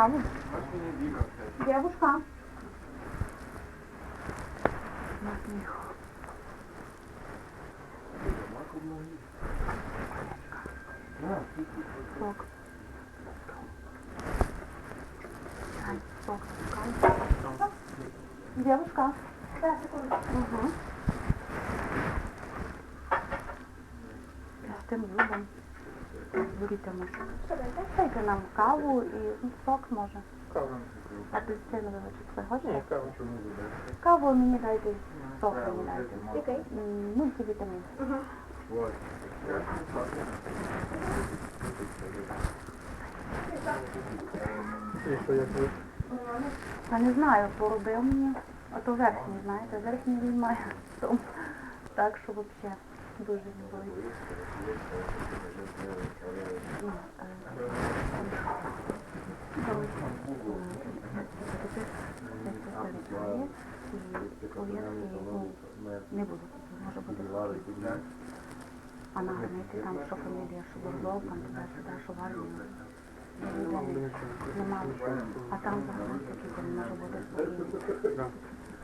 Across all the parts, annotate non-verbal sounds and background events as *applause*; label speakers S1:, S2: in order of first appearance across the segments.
S1: каву? Девушка. Сок. Сок. Девушка. Угу. З тим зубом. Бурітами. Дайте нам каву і сок може.
S2: Каву.
S1: Апельсиновий ви
S2: Ні, каву чому буде?
S1: Каву мені дайте, сок мені дайте.
S3: Який?
S1: Мультивітамін.
S2: Вот. І що як ви?
S1: Я не знаю, поробив мені. А то верхній, знаєте, верхній він має *laughs* сум. Так що взагалі дуже не. Ну, е, е, ну, не буду. Може бути. А на границі там що фамілія, що Борзов, там туди-сюди, що в армії. Нема. А там взагалі такі там може бути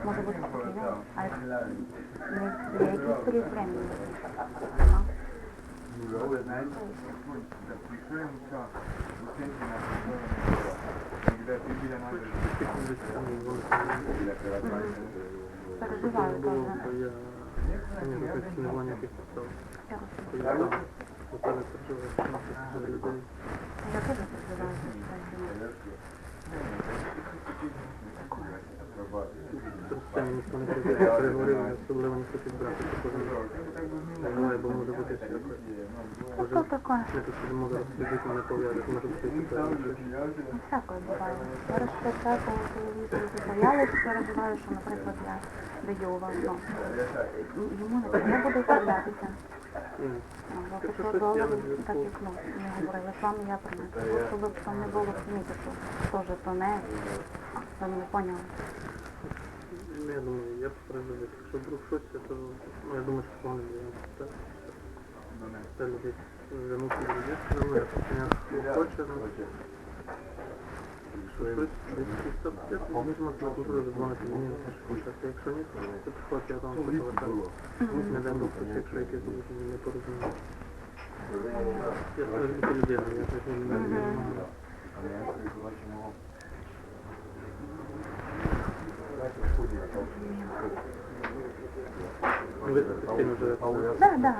S1: спокійно. Може бути спокійно, а як не є якийсь період времени. Нема. Переживаю
S2: Було,
S1: дуже.
S2: то я не хочу немає ніяких підстав.
S1: Я
S2: То я там у тебе переживаю, що це людей.
S1: Я теж переживаю. за
S2: Тут з цим ніхто не прийде, переговорив, я особливо не хочу брати такого. Не знаю, бо може бути всяке.
S1: Ну, то таке.
S2: Я тут собі можу розслідити, не пов'язати, може бути цікаво.
S1: Всякое буває. Зараз ще це коли по телевізору заяви, переживаю, що, наприклад, я даю вам, ну, йому не треба буде вправлятися.
S2: Ні.
S1: Бо пішов долар, так як ну, не говорили з вами, я принесла. Щоб ви не було що теж то не, ви мене поняли.
S2: Ну, Я думаю, я б. Якщо вдруг щось, то ну, я думаю, що вони так. Це люди вернуться до дітей, ну, я хоче, на першу початку. Якщо ні, то я повертаю. Не дай Бог, якщо не. Я скажу людина, я так не знаю. Ви постійно живете.
S1: Так, так.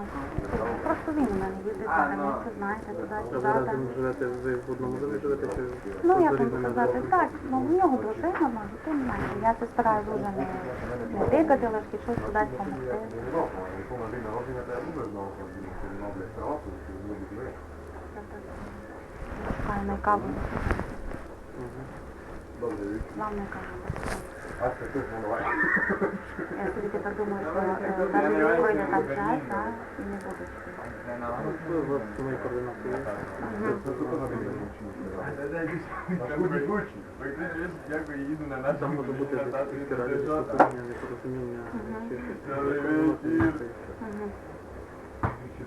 S1: Просто він у мене їздить на границю, знаєте,
S2: А ви разом живете, ви в одному домі живете чи
S1: Ну, як вам сказати, так, ну в нього дружина, може, тим не менше. Я це стараюся дуже не, не тикати, лише щось кудись помогти. Шукаю на каву. Вам не каву. Я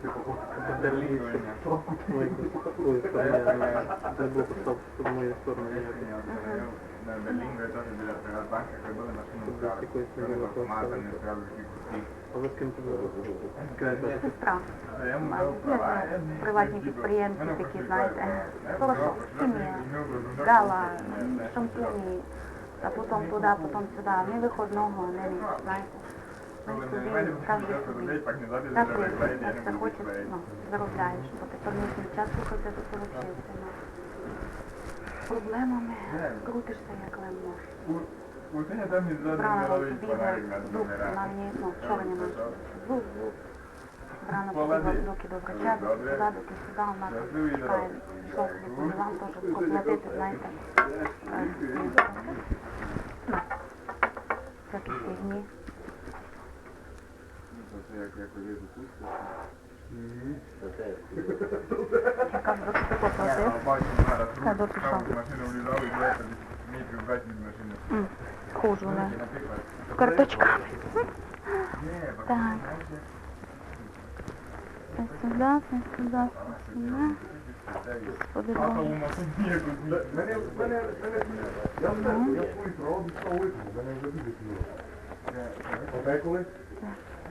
S1: собі тепер думаю, що е, навіть пройде так час, так, і не буду сюди.
S2: Ну, У вас мої координати є. Там може бути десь якісь раді, що питання, непорозуміння, чи щось.
S1: Мгм.
S2: Це ліпше. Ну, з такої сторони, не було постав з моєї сторони ніякої. Тобто якоїсь не було поставити. А ви з ким це було?
S1: Сестра. Приватні підприємці такі, знаєте, хорошо, хімія, гала, шампуні, а потім туди, потім сюди, ні виходного, ні ніч, знаєте. Ми собі, кожен. Так як це ну, заробляєш, бо тепер не час слухати, то це взагалі все, ну. Проблемами крутишся, як лем можеш. Брана бігає, дух на мені, ну. Звук, звук. Брана побігла доки до врача, сюди, доки сюди, нас чекає, пішов собі по теж оплатити, знаєте, е, ну, всякі фігні. Я кажу, доки ти попросив, Хай до пішов. М, Хожу, не. З карточками. Так. Сюди, це сюди, це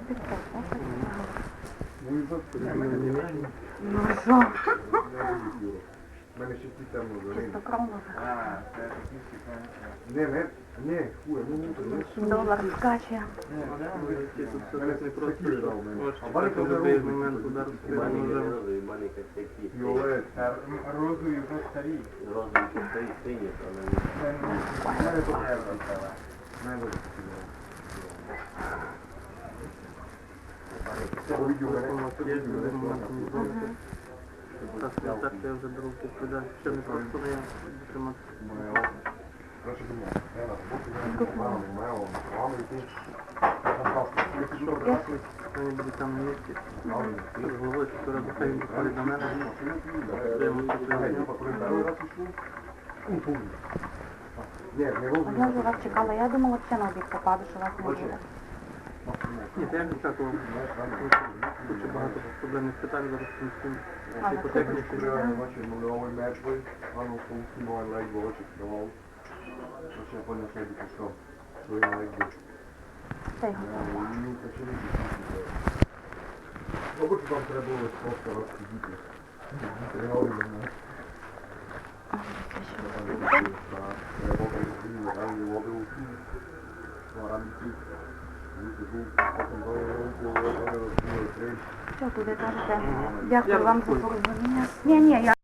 S1: сюди. Подивимося.
S3: Мене, мене, мене, я все, я свої проводи столику, мене вже буде сміло. Подеколи? Ну і за
S1: Ну що?
S3: У мене ще ті темно за
S1: Чистокровно.
S3: Не, не, не, хуя, ну ну, не.
S1: Долар скаче.
S2: Ті тут все
S3: Мене
S2: так не
S3: такі
S2: просто.
S3: видав мене.
S2: Ось
S3: А банки
S2: чекати в
S3: вже
S2: будь-який
S3: розумні.
S2: момент удар своїм ножем.
S3: Фіолет.
S4: Розові вже старі.
S3: Мене то Мене Увидів мене,
S2: Є в будь-який момент не зробити. Так, я так я вже беру відповідальність. Ще не просто не я тримати.
S3: Моя Короче, думаю, я на роботу, я на маму, маму, маму, йти.
S2: Вони будуть там на місці. З головою що раз хай він підходить до мене. Я йому щось поясню.
S3: Ні, не
S1: А я
S3: розумію.
S1: вже вас чекала. Я думала, ще на обід попаду, що вас не буде.
S2: Ні, то я не так. Дуже багато проблемних питань зараз з цим.
S1: Але
S2: Всі по
S1: це
S2: техніці.
S3: Курwa, właśnie malowy mecz był, panu funkcji mała legło, oczekiwał. To się podniosli po prostu. To ja jakby.
S1: Та й готово.
S3: No to się nie dzieje. No bo czy tam trzeba było spotkać raz w widzę. Ja mówię, no.
S1: Це що?
S3: Tam jest ta, ja
S1: Що туди кажете? Дякую вам за порозуміння. Ні, ні, я